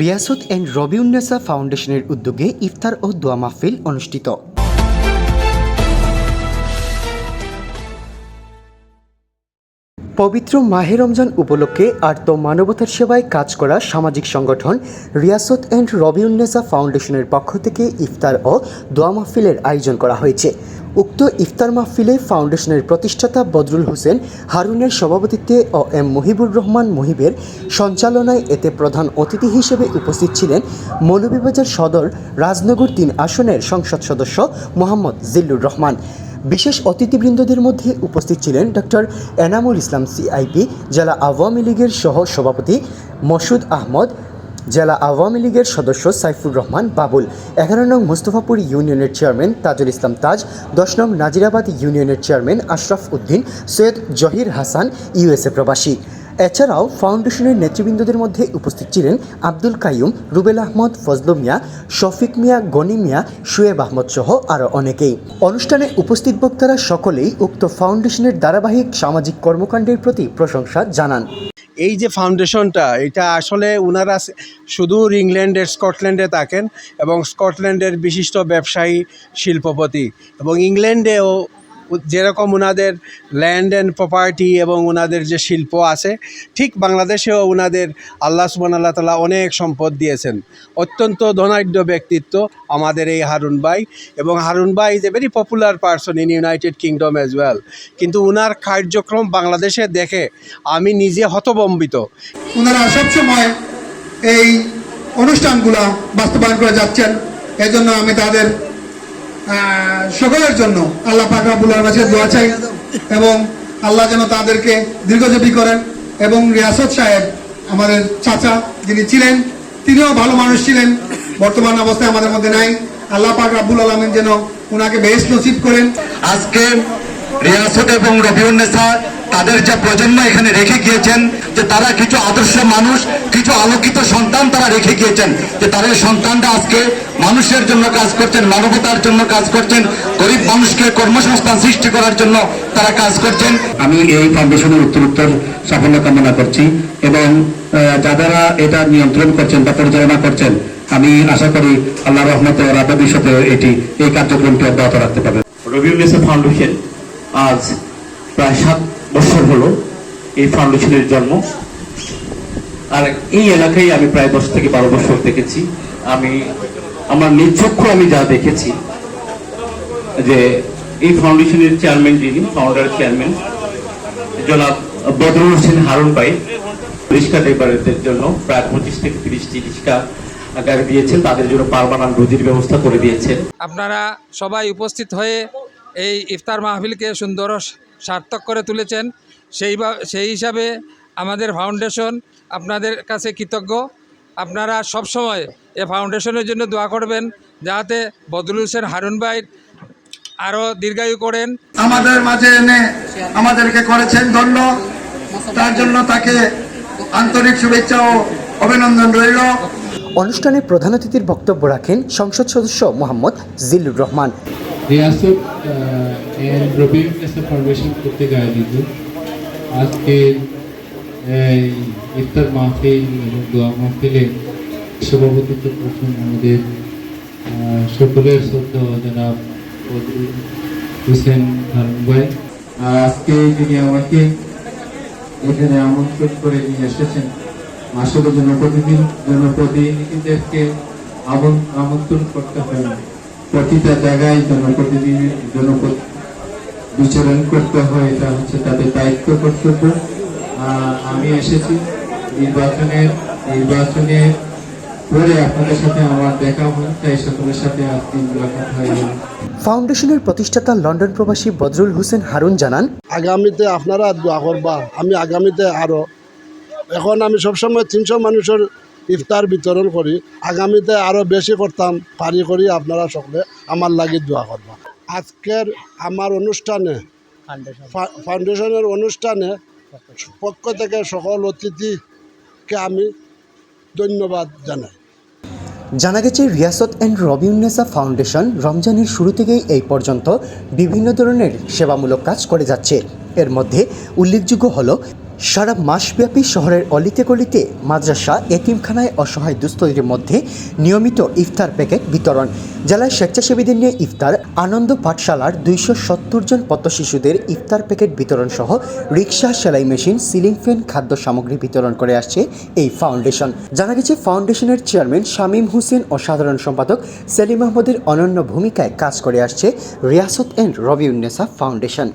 রিয়াসত and রবিউন্নেসা ফাউন্ডেশনের উদ্যোগে ইফতার ও দোয়া মাহফিল অনুষ্ঠিত। পবিত্র মাহে রমজান উপলক্ষে আর্ত মানবতার সেবায় কাজ করা সামাজিক সংগঠন রিয়াসত অ্যান্ড রবিউন্নেসা ফাউন্ডেশনের পক্ষ থেকে ইফতার ও দোয়া মাহফিলের আয়োজন করা হয়েছে। উক্ত ইফতার মাহফিলে ফাউন্ডেশনের প্রতিষ্ঠাতা বদরুল হোসেন, হারুনের সভাপতিত্বে ও এম মুহিবুর রহমান মুহিবের সঞ্চালনায় এতে প্রধান অতিথি হিসেবে উপস্থিত ছিলেন মৌলভীবাজার সদর রাজনগর তিন আসনের সংসদ সদস্য মোহাম্মদ জিল্লুর রহমান। বিশেষ অতিথিবৃন্দদের মধ্যে উপস্থিত ছিলেন ডক্টর এনামুল ইসলাম সিআইপি, জেলা আওয়ামী লীগের সহ সভাপতি মসুদ আহমদ, জেলা আওয়ামী লীগের সদস্য সাইফুর রহমান বাবুল, এগারো নং মোস্তফাপুর ইউনিয়নের চেয়ারম্যান তাজুল ইসলাম তাজ, দশ নং নাজিরাবাদ ইউনিয়নের চেয়ারম্যান আশরাফ উদ্দিন, সৈয়দ জহির হাসান, ইউএসএ প্রবাসী। এছাড়াও ফাউন্ডেশনের নেতৃবৃন্দদের মধ্যে উপস্থিত ছিলেন আব্দুল কাইয়ুম, রুবেল আহমদ, ফজলু মিয়া, শফিক মিয়া, গনি মিয়া, শুয়েব আহমদ সহ আরও অনেকেই। অনুষ্ঠানে উপস্থিত বক্তারা সকলেই উক্ত ফাউন্ডেশনের ধারাবাহিক সামাজিক কর্মকাণ্ডের প্রতি প্রশংসা জানান। এই যে ফাউন্ডেশনটা, এটা আসলে ওনারা সুদূর ইংল্যান্ডের, স্কটল্যান্ডে থাকেন এবং স্কটল্যান্ডের বিশিষ্ট ব্যবসায়ী, শিল্পপতি এবং ইংল্যান্ডেও যেরকম ওনাদের ল্যান্ড অ্যান্ড প্রপার্টি এবং ওনাদের যে শিল্প আছে, ঠিক বাংলাদেশেও ওনাদের আল্লাহ সুবান আল্লাহ তালা অনেক সম্পদ দিয়েছেন। অত্যন্ত ধনাঢ্য ব্যক্তিত্ব আমাদের এই হারুন ভাই এবং হারুন ভাই is a very popular person in United Kingdom as well কিন্তু ওনার কার্যক্রম বাংলাদেশে দেখে আমি নিজে হতবম্বিত। ওনারা সবসময় এই অনুষ্ঠানগুলো বাস্তবায়ন করে যাচ্ছেন, এজন্য আমি তাদের সকলের জন্য আল্লাহ পাক কাছে দোয়া চাই এবং আল্লাহ যেন তাদেরকে দীর্ঘজীবী করেন এবং রিয়াসত সাহেব আমাদের চাচা যিনি ছিলেন, তিনিও ভালো মানুষ ছিলেন, বর্তমান অবস্থায় আমাদের মধ্যে নাই। আল্লাহ পাক রাব্বুল আলমিন যেন ওনাকে বেশ নসিব করেন। আজকে রিয়াসত এবং রবিউন্নেসা তাদের যে প্রজন্ম এখানে রেখে গিয়েছেন যে তারা কিছু আদর্শ মানুষ কিছু আলোকিত সন্তান তারা রেখে গিয়েছেন যে তাদের সন্তানরা আজকে মানুষের জন্য কাজ করছেন মানবতার জন্য কাজ করছেন গরিব মানুষকে কর্মসংস্থান সৃষ্টি করার জন্য তারা কাজ করছেন। আমি এই ফাউন্ডেশনের উত্তরোত্তর সাফল্য কামনা করছি এবং যারা এটা নিয়ন্ত্রণ করছেন বা পরিচালনা করছেন আমি আশা করি আল্লাহ রহমত রাবে ভবিষ্যতে এটি এই কার্যক্রমটি অব্যাহত রাখতে পারবে। রবিউন্নেসা ফাউন্ডেশন আজ প্রায় সাত বছর হলো এই ফাউন্ডেশনের জন্ম। আর এই এলাকায় আমি প্রায় দশ থেকে বারো বছর দেখেছি। আমি, আমার নিজ চক্ষু আমি যা দেখেছি, যে এই ফাউন্ডেশনের চেয়ারম্যান যিনি ফাউন্ডার চেয়ারম্যান জনাব বদরুল হোসেন হারুন ভাই রিক্সা ড্রাইভারদের জন্য প্রায় পঁচিশ থেকে তিরিশটি রিক্সা গাড়ি দিয়েছেন। তাদের জন্য পারমানেন্ট রুজির ব্যবস্থা করে দিয়েছেন। আপনারা সবাই উপস্থিত হয়ে এই ইফতার মাহফিলকে সুন্দর সার্থক করে তুলেছেন। সেই সেই হিসাবে আমাদের ফাউন্ডেশন আপনাদের কাছে কৃতজ্ঞ। আপনারা সবসময় এ ফাউন্ডেশনের জন্য দোয়া করবেন যাতে বদরুল হোসেন হারুন ভাই আরও দীর্ঘায়ু করেন। আমাদের মাঝে এনে আমাদেরকে করেছেন ধন্য। তার জন্য তাকে আন্তরিক শুভেচ্ছা ও অভিনন্দন রইল। অনুষ্ঠানে প্রধান অতিথির বক্তব্য রাখেন সংসদ সদস্য মোহাম্মদ জিল্লুর রহমান। রিয়াসত এন্ড রবিউল নেশা ফাউন্ডেশন কর্তৃক আয়োজিত আজকে, এই ইফতার মাহফিল এবং দোয়া মাহফিলে সভাপতিত্ব করছেন আমাদের সকলের শ্রদ্ধা জনাব হোসেন হারুন ভাই আর আজকে যিনি আমাকে এখানে আমন্ত্রণ করে নিয়ে এসেছেন আসলে জনপ্রতিনিধি জনপ্রতিনিধিদেরকে আমন- আমন্ত্রণ করতে হয় না। প্রতিটা জায়গায় জনপ্রতিনিধি জনপ্রতি বিচরণ করতে হয় এটা হচ্ছে তাদের দায়িত্ব কর্তব্য। আমি এসেছি নির্বাচনের নির্বাচনে পরে আপনাদের সাথে আমার দেখা হয় তাই সকলের সাথে আজকে মুলাকাত হয়ে। ফাউন্ডেশনের প্রতিষ্ঠাতা লন্ডন প্রবাসী বদরুল হোসেন হারুন জানান আগামীতে আপনারা দোয়া করবা আমি আগামীতে আরও এখন আমি সবসময় তিনশো মানুষের ইফতার বিতরণ করি। আগামীতে আরও বেশি করতাম, পারি করি আপনারা সকলে। আমার লাগি দোয়া করবা। আজকের আমার অনুষ্ঠানে ফাউন্ডেশনের অনুষ্ঠানে পক্ষ থেকে সকল অতিথিকে আমি ধন্যবাদ জানাই। জানা গেছে, রিয়াসত অ্যান্ড রবিউন্নেসা ফাউন্ডেশন রমজানের শুরু থেকেই এই পর্যন্ত বিভিন্ন ধরনের সেবামূলক কাজ করে যাচ্ছে। এর মধ্যে উল্লেখযোগ্য হল সারা মাসব্যাপী শহরের অলিতে গলিতে মাদ্রাসা, এতিমখানায় অসহায় দুস্থদের মধ্যে নিয়মিত ইফতার প্যাকেট বিতরণ। জেলায় স্বেচ্ছাসেবীদের নিয়ে ইফতার, আনন্দ পাঠশালার দুইশো সত্তর জন পদ্ম শিশুদের ইফতার প্যাকেট বিতরণ সহ রিক্সা, সেলাই মেশিন, সিলিং ফ্যান, খাদ্য সামগ্রী বিতরণ করে আসছে এই ফাউন্ডেশন। জানা গেছে, ফাউন্ডেশনের চেয়ারম্যান শামীম হোসেন ও সাধারণ সম্পাদক সেলিম আহমদের অনন্য ভূমিকায় কাজ করে আসছে রিয়াসত অ্যান্ড রবিউন্নেসা ফাউন্ডেশন।